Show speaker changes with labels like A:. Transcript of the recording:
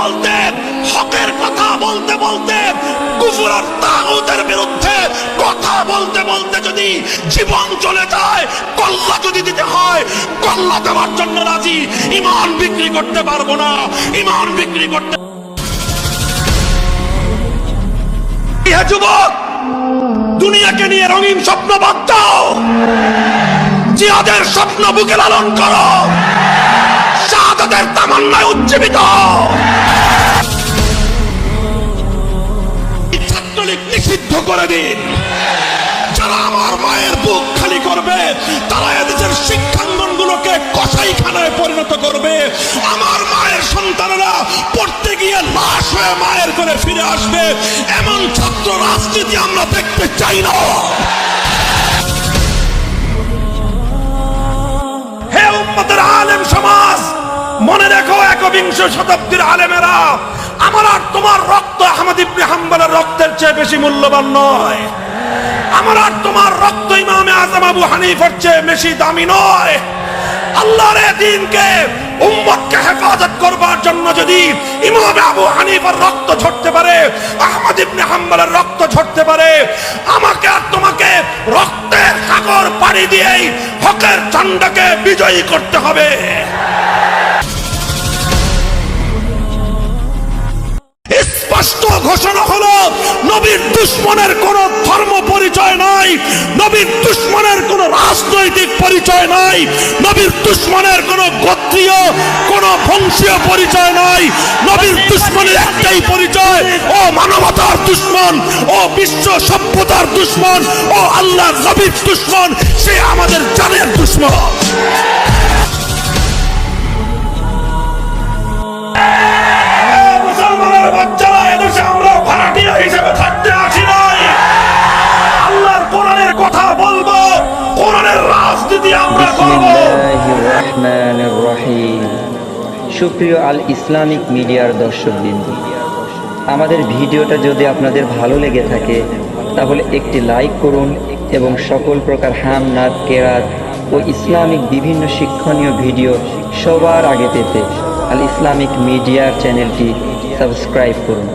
A: বলতে, হকের কথা বলতে বলতে কুফুর আর তাগুতের বিরুদ্ধে কথা বলতে বলতে যদি জীবন চলে যায়, কল্লা যদি দিতে হয়, কল্লা দেওয়ার জন্য রাজি। ইমান বিক্রি করতে পারব না, ইমান বিক্রি করতে যুবক, দুনিয়াকে নিয়ে রঙিন স্বপ্ন বাদ দাও। জিহাদের স্বপ্ন বুকে লালন করো। শাহাদাতের তামান্নায় উজ্জীবিত নিষিদ্ধ করে দিন। যারা আমার মায়ের বুক খালি করবে, তারা এদেশের শিক্ষাঙ্গনগুলোকে কসাইখানায় পরিণত করবে। আমার মায়ের সন্তানেরা পড়তে গিয়ে লাশ হয়ে মায়ের করে ফিরে আসবে। এমন ছাত্র রাজনীতি আমরা দেখতে চাই না। হে উম্মতের আলেম সমাজ, মনে রেখো একবিংশ শতাব্দীর আলেমেরা, আমার আর তোমার রক্ত আহমদ ইবনে হাম্বলের রক্তের চেয়ে বেশি মূল্যবান নয়। আমার আর তোমার রক্ত ইমামে আজম আবু হানিফার চেয়ে বেশি দামি নয়। আল্লাহর দিনকে উম্মতকে হেফাজত করবার জন্য যদি ইমামে আবু হানিফার রক্ত ঝরতে পারে, আহমদ ইবনে রক্ত ঝরতে পারে, আমাকে আর তোমাকে রক্তের সাগর পাড়ি দিয়েই হকের ঝান্ডাকে বিজয়ী করতে হবে। ঘোষণা হলো, নবীর দুশ্মনের কোন ধর্ম পরিচয় নাই, নবীর দুশ্মনের কোন রাজনৈতিক পরিচয় নাই, নবীর দুশ্মনের কোন গোত্রীয়, কোন বংশীয় পরিচয় নাই, নবীর দুশ্মনের একটাই পরিচয়, ও মানবতার দুশ্মন, ও বিশ্ব সভ্যতার দুশ্মন, ও আল্লাহ নবীর দুশ্মন, সে আমাদের জানের দুশ্মন। মুসলমানের বাচ্চারা
B: সুপ্রিয় আল ইসলামিক মিডিয়ার দর্শক দর্শকবৃন্দ, আমাদের ভিডিওটা যদি আপনাদের ভালো লেগে থাকে, তাহলে একটি লাইক করুন এবং সকল প্রকার হাম, নাদ, কেরাত ও ইসলামিক বিভিন্ন শিক্ষণীয় ভিডিও সবার আগে পেতে আল ইসলামিক মিডিয়ার চ্যানেলটি সাবস্ক্রাইব করুন।